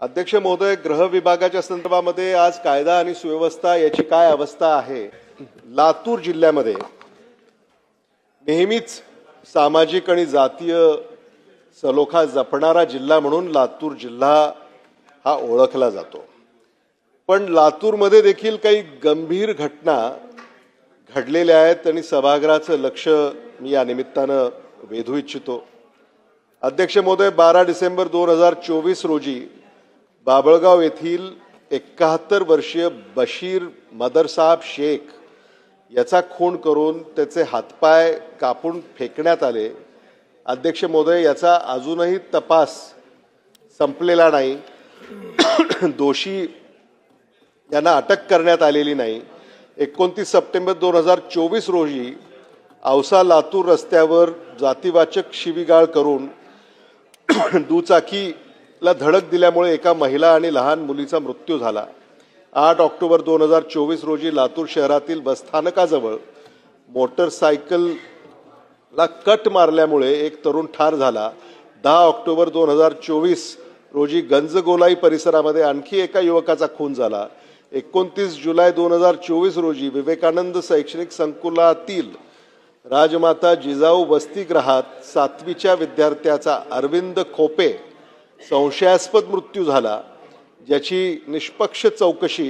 अध्यक्ष महोदय गृह विभागाच्या संदर्भामध्ये आज कायदा आणि सुव्यवस्था याची काय अवस्था आहे? लातूर जिल्ह्यामध्ये नेहमीच सामाजिक आणि जातीय सलोखा जपणारा जिल्हा म्हणून लातूर जिल्हा हा ओळखला जातो. पण लातूरमध्ये देखील काही गंभीर घटना घडलेल्या आहेत आणि सभागृहाचं लक्ष मी या निमित्तानं वेधू इच्छितो. अध्यक्ष महोदय बारा डिसेंबर दोन हजार चोवीस रोजी बाबळगाव येथील एकाहत्तर वर्षीय बशीर मदरसाब शेख याचा खून करून त्याचे हातपाय कापून फेकण्यात आले. अध्यक्ष महोदय याचा अजूनही तपास संपलेला नाही. दोषी यांना अटक करण्यात आलेली नाही. एकोणतीस सप्टेंबर दोन हजार चोवीस रोजी औसा लातूर रस्त्यावर जातीवाचक शिवीगाळ करून दुचाकी ला धडक दिल्यामुळे एका महिला आणि लहान मुलीचा मृत्यू झाला. आठ ऑक्टोबर दोन हजार चोवीस रोजी लातूर शहरातील बसस्थानकाजवळ मोटरसायकलला कट मारल्यामुळे एक तरुण ठार झाला. दहा ऑक्टोबर दोन हजार चोवीस रोजी गंजगोलाई परिसरामध्ये आणखी एका युवकाचा खून झाला. एकोणतीस जुलै दोन हजार चोवीस रोजी विवेकानंद शैक्षणिक संकुलातील राजमाता जिजाऊ वसतिगृहात सातवीच्या विद्यार्थ्याचा अरविंद खोपे संशयास्पद मृत्यू झाला ज्याची निष्पक्ष चौकशी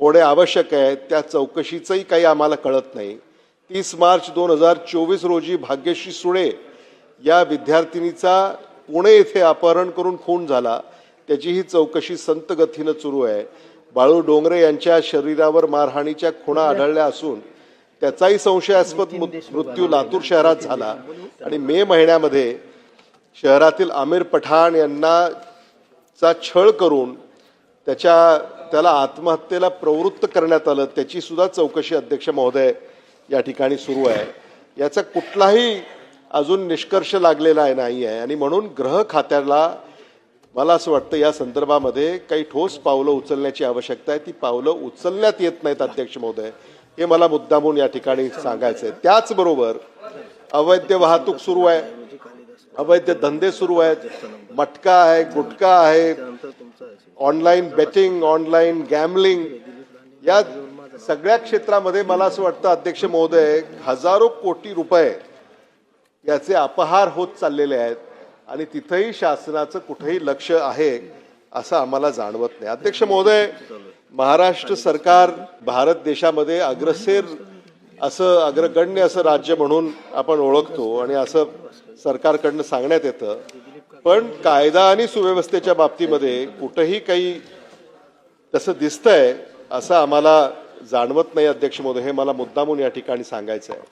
होणे आवश्यक आहे त्या चौकशीचंही काही आम्हाला कळत नाही. तीस मार्च दोन हजार चोवीस रोजी भाग्यश्री सुळे या विद्यार्थिनीचा पुणे येथे अपहरण करून खून झाला. त्याचीही चौकशी संत गतीनं सुरू आहे. बाळू डोंगरे यांच्या शरीरावर मारहाणीच्या खुणा आढळल्या असून त्याचाही संशयास्पद मृत्यू लातूर शहरात झाला. आणि मे महिन्यामध्ये शहरातील आमिर पठाण यांना चा छळ करून त्याच्या त्याला आत्महत्येला प्रवृत्त करण्यात आलं त्याची सुद्धा चौकशी अध्यक्ष महोदय या ठिकाणी सुरू आहे. याचा कुठलाही अजून निष्कर्ष लागलेला आहे नाही आहे. आणि म्हणून ग्रह खात्याला मला असं वाटतं या संदर्भामध्ये काही ठोस पावलं उचलण्याची आवश्यकता आहे. ती पावलं उचलण्यात येत नाहीत अध्यक्ष महोदय. हे मला मुद्दामून या ठिकाणी सांगायचं आहे त्याचबरोबर अवैध वाहतूक सुरू आहे. अवैध धंदे सुरू आहेत. मटका आहे गुटखा आहे ऑनलाईन बेटिंग ऑनलाईन गॅमलिंग या सगळ्या क्षेत्रामध्ये मला असं वाटतं अध्यक्ष महोदय हजारो कोटी रुपये याचे अपहार होत चाललेले आहेत आणि तिथंही शासनाचं कुठेही लक्ष आहे असं आम्हाला जाणवत नाही. अध्यक्ष महोदय महाराष्ट्र सरकार भारत देशामध्ये अग्रसेर असं अग्रगण्य असं राज्य म्हणून आपण ओळखतो आणि असं सरकारकडनं सांगण्यात येतं. पण कायदा आणि सुव्यवस्थेच्या बाबतीमध्ये कुठंही काही तसं दिसतंय असं आम्हाला जाणवत नाही अध्यक्ष महोदय. हे मला मुद्दामून या ठिकाणी सांगायचं आहे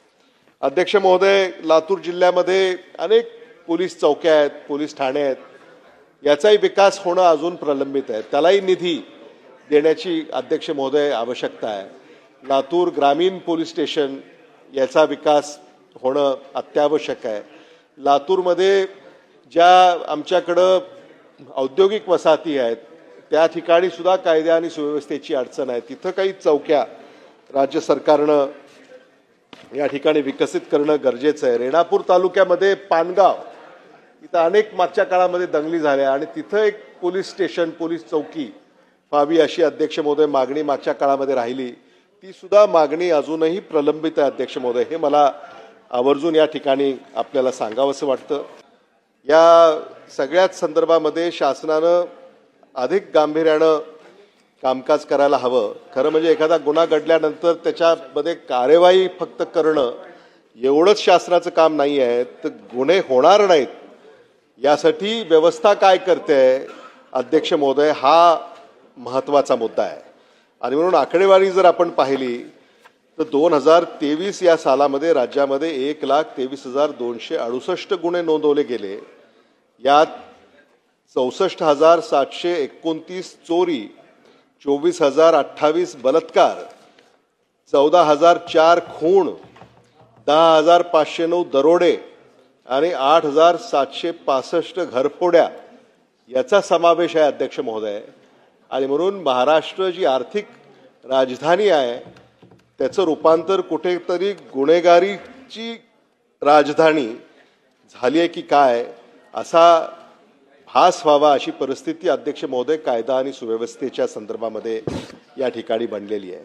अध्यक्ष महोदय लातूर जिल्ह्यामध्ये अनेक पोलीस चौक्या आहेत पोलीस ठाणे आहेत. याचाही विकास होणं अजून प्रलंबित आहे. त्यालाही निधी देण्याची अध्यक्ष महोदय आवश्यकता आहे. लातूर ग्रामीण पोलीस स्टेशन याचा विकास होणं अत्यावश्यक आहे. लातूरमध्ये ज्या आमच्याकडं औद्योगिक वसाहती आहेत त्या ठिकाणी सुद्धा कायद्या आणि सुव्यवस्थेची अडचण आहे. तिथं काही चौक्या राज्य सरकारनं या ठिकाणी विकसित करणं गरजेचं आहे. रेणापूर तालुक्यामध्ये पानगाव इथं अनेक मागच्या काळामध्ये दंगली झाल्या आणि तिथं एक पोलीस स्टेशन पोलीस चौकी व्हावी अशी अध्यक्ष महोदय मागणी मागच्या काळामध्ये राहिली. ती सुद्धा मागणी अजूनही प्रलंबित आहे अध्यक्ष महोदय. हे मला आवर्जून या ठिकाणी आपल्याला सांगावंसं वाटतं. या सगळ्याच संदर्भामध्ये शासनानं अधिक गांभीर्यानं कामकाज करायला हवं. खरं म्हणजे एखादा गुन्हा घडल्यानंतर त्याच्यामध्ये कार्यवाही फक्त करणं एवढंच शासनाचं काम नाही आहे. तर गुन्हे होणार नाहीत. यासाठी व्यवस्था काय करते अध्यक्ष महोदय हा महत्त्वाचा मुद्दा आहे. आणि म्हणून आकडेवारी जर आपण पाहिली तर दोन हजार तेवीस या सालामध्ये राज्यामध्ये एक लाख तेवीस हजार दोनशे अडुसष्ट गुन्हे नोंदवले गेले. यात चौसष्ट हजार सातशे एकोणतीस चोरी चोवीस हजार अठ्ठावीस बलात्कार चौदा हजार चार खूण दहा हजार पाचशे नऊ दरोडे आणि आठ हजार सातशे पासष्ट घरफोड्या. याचा समावेश आहे अध्यक्ष महोदय. आणि म्हणून महाराष्ट्र जी आर्थिक राजधानी आहे त्याचं रूपांतर कुठेतरी गुन्हेगारीची राजधानी झाली आहे की काय असा भास व्हावा अशी परिस्थिती अध्यक्ष महोदय कायदा आणि सुव्यवस्थेच्या संदर्भामध्ये या ठिकाणी बनलेली आहे.